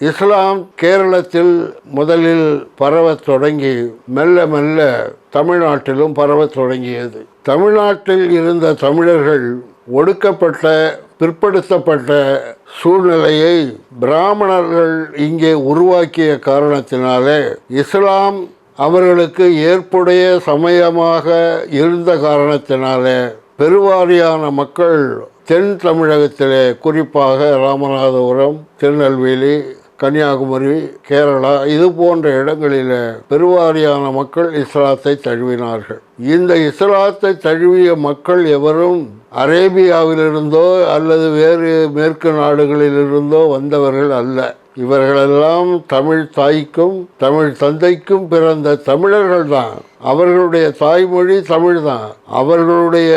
இஸ்லாம் கேரளத்தில் முதலில் பரவத் தொடங்கி மெல்ல மெல்ல தமிழ்நாட்டிலும் பரவத் தொடங்கியது. தமிழ்நாட்டில் இருந்த தமிழர்கள் ஒடுக்கப்பட்ட பிற்படுத்தப்பட்ட சூழ்நிலையை பிராமணர்கள் இங்கே உருவாக்கிய காரணத்தினாலே இஸ்லாம் அவர்களுக்கு ஏற்புடைய சமயமாக இருந்த காரணத்தினாலே பெருவாரியான மக்கள் தென் தமிழகத்திலே குறிப்பாக ராமநாதபுரம் திருநெல்வேலி கன்னியாகுமரி கேரளா இது போன்ற இடங்களில் பெருவாரியான மக்கள் இஸ்லாத்தை தழுவினார்கள். இந்த இஸ்லாத்தை தழுவிய மக்கள் எவரும் அரேபியாவிலிருந்தோ அல்லது வேறு மேற்கு நாடுகளிலிருந்தோ வந்தவர்கள் அல்ல. இவர்களெல்லாம் தமிழ் தாய்க்கும் தமிழ் தந்தைக்கும் பிறந்த தமிழர்கள் தான். அவர்களுடைய தாய்மொழி தமிழ் தான் அவர்களுடைய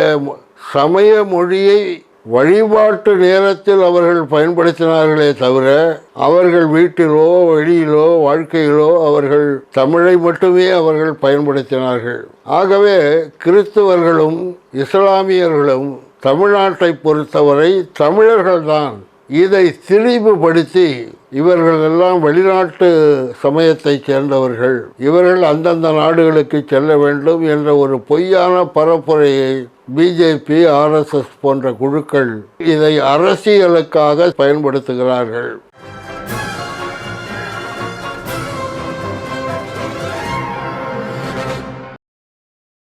சமய மொழியை வழிபாட்டு நேரத்தில் அவர்கள் பயன்படுத்தினார்களே தவிர அவர்கள் வீட்டிலோ வெளியிலோ வாழ்க்கையிலோ அவர்கள் தமிழை மட்டுமே அவர்கள் பயன்படுத்தினார்கள். ஆகவே கிறிஸ்தவர்களும் இஸ்லாமியர்களும் தமிழ்நாட்டை பொறுத்தவரை தமிழர்கள்தான் இதை திரிவுபடுத்தி இவர்கள் எல்லாம் வெளிநாட்டு சமயத்தைச் சேர்ந்தவர்கள் இவர்கள் அந்தந்த நாடுகளுக்கு செல்ல வேண்டும் என்ற ஒரு பொய்யான பரப்புரையை பிஜேபி ஆர்எஸ்எஸ் போன்ற குழுக்கள் இதை அரசியலுக்காக பயன்படுத்துகிறார்கள்.